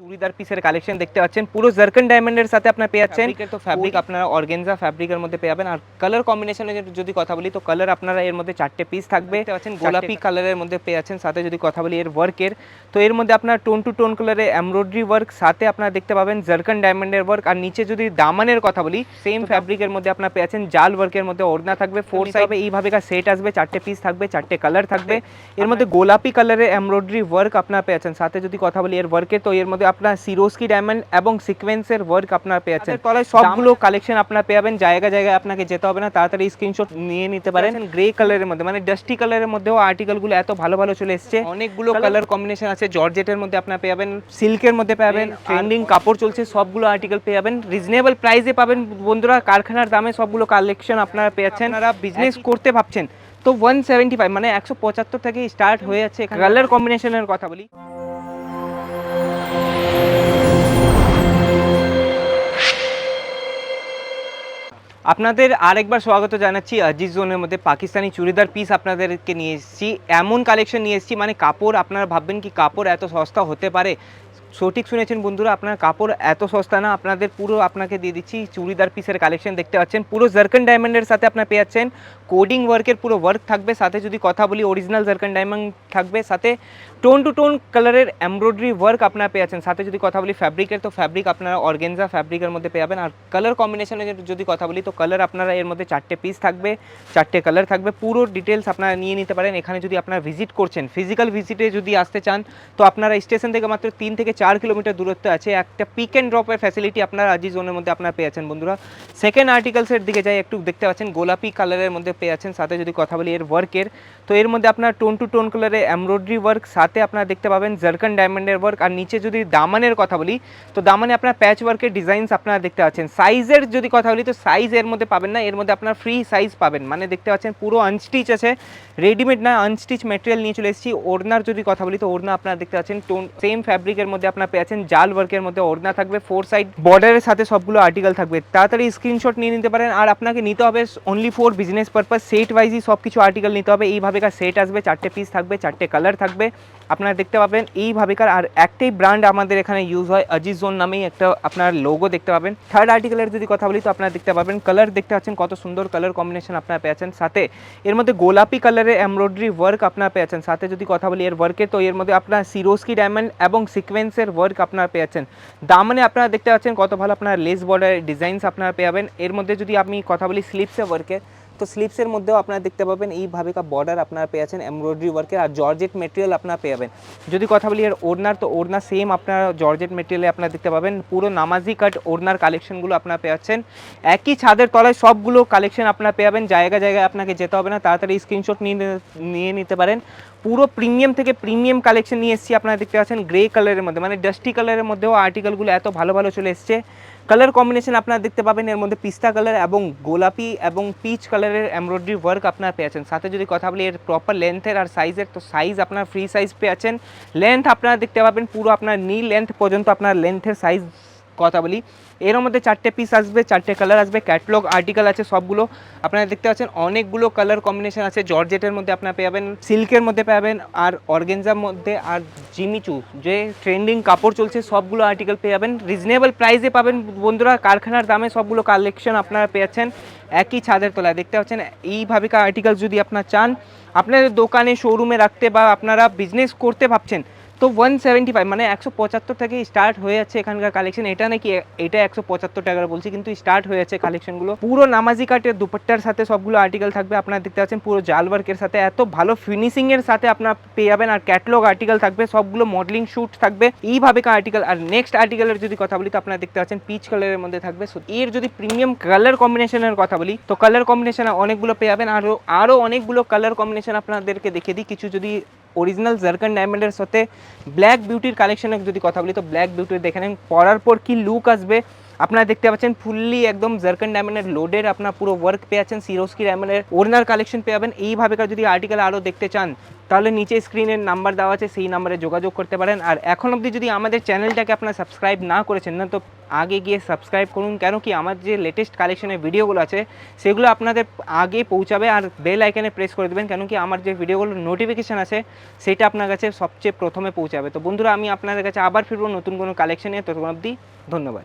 চুড়িদার পিসের কালেকশন দেখতে পাচ্ছেন। পুরো জার্কন ডায়মন্ডের সাথে আপনার পেয়ে যাচ্ছেন। তো ফ্যাব্রিক আপনারা অর্গেনজা ফ্যাব্রিকের মধ্যে পেয়ে যাবেন। আর কালার কম্বিনেশনের যদি কথা বলি তো কালার আপনারা এর মধ্যে চারটে পিস থাকবে। পাচ্ছেন গোলাপি কালারের মধ্যে পেয়ে যাচ্ছেন। সাথে যদি কথা বলি এর ওয়ার্কের তো এর মধ্যে আপনার টোন টু টোন কালারে এমব্রয়ডারি ওয়ার্ক সাথে আপনারা দেখতে পাবেন জার্কন ডায়মন্ডের ওয়ার্ক আর নিচে যদি দামানের কথা বলি সেম ফ্যাব্রিকের মধ্যে আপনার পেয়ে যাচ্ছেন। জাল ওয়ার্কের মধ্যে ওড়না থাকবে। ফোর সাইডে এইভাবে সেট আসবে চারটে পিস থাকবে চারটে কালার থাকবে। এর মধ্যে গোলাপি কালারের এমব্রয়ডারি ওয়ার্ক আপনার পেয়ে যাচ্ছেন। সাথে যদি কথা বলি এর ওয়ার্কে তো এর মধ্যে আপনার সিরোস্কি ডায়মন্ড এবং সিকোয়েন্সের ওয়ার্ক আপনার পেয়ে যাচ্ছেন তলায় সবগুলো কালেকশন আপনার পেয়ে যাবেন জায়গা জায়গায় আপনাকে যেতে হবে না তাড়াতাড়ি স্ক্রিনশট নিয়ে নিতে পারেন। গ্রে কালারের মধ্যে মানে ডাস্টি কালারের মধ্যেও আর্টিকেলগুলো এত ভালো ভালো চলে এসেছে। অনেকগুলো কালার কম্বিনেশন আছে জর্জেটের মধ্যে আপনার পেয়ে যাবেন সিল্কের মধ্যে পেয়ে যাবেন ট্রেন্ডিং কাপড় চলছে সবগুলো আর্টিকেল পেয়ে যাবেন। রিজনেবল প্রাইসে পাবেন বন্ধুরা কারখানার দামে সবগুলো কালেকশন আপনারা পেয়ে যাচ্ছেন আপনারা বিজনেস করতে ভাবছেন। তো ওয়ান সেভেন্টি ফাইভ মানে একশো পঁচাত্তর থেকে স্টার্ট হয়ে যাচ্ছে কালার কম্বিনেশনের কথা বলি। আপনাদের আরেকবার স্বাগত জানাচ্ছি আজিজ জোনের মধ্যে পাকিস্তানি চুড়িদার পিস আপনাদেরকে নিয়ে এসেছি। এমন কালেকশন নিয়ে এসেছি মানে কাপড়, আপনারা ভাববেন কি কাপড় এত সস্তা হতে পারে? সঠিক শুনেছেন বন্ধুরা, আপনার কাপড় এত সস্তা না, আপনাদের পুরো আপনাকে দিয়ে দিচ্ছি চুড়িদার পিসের কালেকশন দেখতে পাচ্ছেন। পুরো জার্কন ডায়মন্ডের সাথে আপনার পেয়ে যাচ্ছেন। কোডিং ওয়ার্কের পুরো ওয়ার্ক থাকবে, সাথে যদি কথা বলি অরিজিনাল জার্কন ডায়মন্ড থাকবে, সাথে টোন টু টোন কালারের এমব্রয়ডারি ওয়ার্ক আপনারা পেয়ে যাচ্ছেন। সাথে যদি কথা বলি ফ্যাব্রিকের তো ফ্যাব্রিক আপনারা অর্গেনজা ফ্যাব্রিকের মধ্যে পেয়ে যাবেন। আর কালার কম্বিনেশনের যদি কথা বলি, তো কালার আপনারা এর মধ্যে চারটে পিস থাকবে, চারটে কালার থাকবে। পুরো ডিটেলস আপনারা নিয়ে নিতে পারেন। এখানে যদি আপনারা ভিজিট করছেন ফিজিক্যাল ভিজিটে যদি আসতে চান, তো আপনারা স্টেশন থেকে মাত্র তিন থেকে চার কিলোমিটার দূরত্বে আছে। একটা পিক অ্যান্ড ড্রপের ফ্যাসিলিটি আপনারা আজি জোনের মধ্যে আপনারা পেয়ে যাচ্ছেন বন্ধুরা। সেকেন্ড আর্টিকেলসের দিকে যাই, একটু দেখতে পাচ্ছেন, গোলাপি কালারের মধ্যে পেয়ে যাচ্ছেন সাথে যদি কথা বলি, এর ওয়ার্কের তো এর মধ্যে আপনার টোন টু টোন কালারে এমব্রয়ডারি ওয়ার্ক সাথে আপনারা দেখতে পাবেন জার্কন ডায়মন্ডের ওয়ার্ক আর নিচে যদি দামানের কথা বলি, তো দামানে আপনার প্যাচ ওয়ার্কের ডিজাইনস আপনারা দেখতে পাচ্ছেন। সাইজের যদি কথা বলি, তো সাইজ এর মধ্যে পাবেন না, এর মধ্যে আপনার ফ্রি সাইজ পাবেন। মানে দেখতে পাচ্ছেন, পুরো আনস্টিচ আছে। রেডিমেড না আনস্টিচ মেটেরিয়াল নিয়ে চলে এসেছি। ওড়নার যদি কথা বলি, তো ওড়না আপনারা দেখতে পাচ্ছেন টোন সেম ফ্যাব্রিকের মধ্যে আপনারা পেয়েছেন জাল ওয়ার্কের মধ্যে ওড়না থাকবে ফোর সাইড বর্ডারের সাথে সবগুলো আর্টিকেল থাকবে। তাড়াতাড়ি স্ক্রিনশট নিয়ে নিতে পারেন আর আপনাকে নিতে হবে only for business purpose set ওয়াইজই সব কিছু আর্টিকেল নিতে হবে। এইভাবেকার সেট আসবে, চারটে পিস থাকবে, চারটে কালার থাকবে। আপনারা দেখতে পাবেন এইভাবেকার আর একটাই ব্র্যান্ড আমাদের এখানে ইউজ হয় অজিজ জোন নামেই একটা আপনার লোগো দেখতে পাবেন। থার্ড আর্টিকেলের যদি কথা বলি তো আপনারা দেখতে পাবেন কালার দেখতে পাচ্ছেন কত সুন্দর কালার কম্বিনেশন আপনারা পেয়েছেন সাথে এর মধ্যে গোলাপি কালারের এমব্রয়ডারি ওয়ার্ক আপনারা পেয়েছেন সাথে যদি কথা বলি এর ওয়ার্কে তো এর মধ্যে আপনার সিরোস্কি ডায়মন্ড এবং সিকোয়েন্সের ওয়ার্ক আপনারা পেয়েছেন দামনে আপনারা দেখতে পাচ্ছেন কত ভালো আপনার লেস বর্ডার ডিজাইনস আপনারা পেয়ে যাবেন। এর মধ্যে যদি আমি কথা বলি স্লিপসে ওয়ার্কে তো স্লিপসের মধ্যেও আপনারা দেখতে পাবেন এইভাবে বর্ডার আপনারা পেয়ে যাচ্ছেন এমব্রয়ডারি ওয়ার্কের আর জর্জেট মেটেরিয়াল আপনারা পেয়ে যাবেন। যদি কথা বলি এর ওড়নার তো ওড়না সেম আপনারা জর্জেট মেটেরিয়ালে আপনারা দেখতে পাবেন, পুরো নামাজি কাট ওড়নার কালেকশনগুলো আপনারা পেয়ে একই ছাদের তলায় সবগুলো কালেকশন আপনারা পেয়ে যাবেন, জায়গা জায়গায় আপনাকে যেতে হবে না, তাড়াতাড়ি স্ক্রিনশট নিয়ে নিয়ে নিতে পারেন। পুরো প্রিমিয়াম থেকে প্রিমিয়াম কালেকশন নিয়ে এসেছি, আপনারা দেখতে পাচ্ছেন গ্রে কালারের মধ্যে মানে ডাস্টি কালারের মধ্যেও আর্টিকেলগুলো এত ভালো ভালো চলে এসছে। কালার কম্বিনেশন আপনারা দেখতে পাবেন, এর মধ্যে পিস্তা কালার এবং গোলাপি এবং পিচ কালারের এমব্রয়ডারি ওয়ার্ক আপনারা পেয়েছেন সাথে যদি কথা বলি, এর প্রপার লেন্থের আর সাইজের তো সাইজ আপনার ফ্রি সাইজ পেয়েছেন লেন্থ আপনারা দেখতে পাবেন, পুরো আপনার নি লেন্থ পর্যন্ত আপনার লেন্থের সাইজ কথা বলি। এর মধ্যে চারটে পিস আসবে, চারটে কালার আসবে ক্যাটলগ আর্টিকেল আছে সবগুলো। আপনারা দেখতে পাচ্ছেন অনেকগুলো কালার কম্বিনেশন আছে। জর্জেটের মধ্যে আপনারা পেয়ে যাবেন সিল্কের মধ্যে পেয়ে যাবেন, আর অর্গেনজার মধ্যে, আর জিমিচু যে ট্রেন্ডিং কাপড় চলছে, সবগুলো আর্টিকেল পেয়ে যাবেন। রিজনেবল প্রাইসে পাবেন বন্ধুরা। কারখানার দামে সবগুলো কালেকশন আপনারা পেয়ে যাচ্ছেন একই ছাদের তলায়। দেখতে পাচ্ছেন, এইভাবে আর্টিকেল যদি আপনার চান, আপনাদের দোকানে শোরুমে রাখতে বা আপনারা বিজনেস করতে ভাবছেন তো ওয়ান সেভেন্টি ফাইভ মানে একশো পঁচাত্তর থেকে স্টার্ট হয়ে যাচ্ছে এখানকার কালেকশন এটা নাকি এটা একশো পঁচাত্তর টাকার বলছি কিন্তু স্টার্ট হয়ে যাচ্ছে কালেকশনগুলো পুরো নামাজি কাটের দুপাট্টার সাথে সবগুলো আর্টিকেল থাকবে আপনারা দেখতে পাচ্ছেন পুরো জাল ওয়ার্কের সাথে। এত ভালো ফিনিশিংয়ের সাথে আপনার পেয়ে যাবেন আর ক্যাটলগ আর্টিকেল থাকবে সবগুলো মডেলিং শ্যুট থাকবে এইভাবে আর্টিকেল আর নেক্সট আর্টিকেলের যদি কথা বলি তো আপনারা দেখতে পাচ্ছেন পিচ কালারের মধ্যে থাকবে। So, এর যদি প্রিমিয়াম কালার কম্বিনেশনের কথা বলি তো কালার কম্বিনেশন অনেকগুলো পেয়ে যাবেন। আরও আরও অনেকগুলো কালার কম্বিনেশন আপনাদেরকে দেখে দিই। কিছু যদি অরিজিনাল জার্কান ডায়মন্ডের সাথে ব্ল্যাক বিউটির কালেকশনের যদি কথা বলি, তো ব্ল্যাক বিউটির দেখে নেন, পরার পর কি লুক আসবে আপনারা দেখতে পাচ্ছেন ফুললি একদম জার্কান ডায়মন্ডের লোডের আপনার পুরো ওয়ার্ক পেয়ে যাচ্ছেন সিরোস্কি ডায়মন্ডের ওরিজিনাল কালেকশন পেয়ে যাবেন। এইভাবে যদি আর্টিকেল আরও দেখতে চান, তাহলে নিচে স্ক্রিনের নাম্বার দেওয়া আছে, সেই নাম্বারে যোগাযোগ করতে পারেন। আর এখন অবধি যদি আমাদের চ্যানেলটাকে আপনারা সাবস্ক্রাইব না করেছেন, না তো আগে গিয়ে সাবস্ক্রাইব করুন, কেন কি আমার যে লেটেস্ট কালেকশনের ভিডিওগুলো আছে, সেগুলো আপনাদের আগে পৌঁছাবে আর বেল আইকনে প্রেস করে দেবেন, কেন কি আমার যে ভিডিওগুলোর নোটিফিকেশান আছে, সেটা আপনার কাছে সবচেয়ে প্রথমে পৌঁছাবে। তো বন্ধুরা, আমি আপনাদের কাছে আবার ফিরবো নতুন কোনো কালেকশন নিয়ে ততক্ষণ অবধি ধন্যবাদ।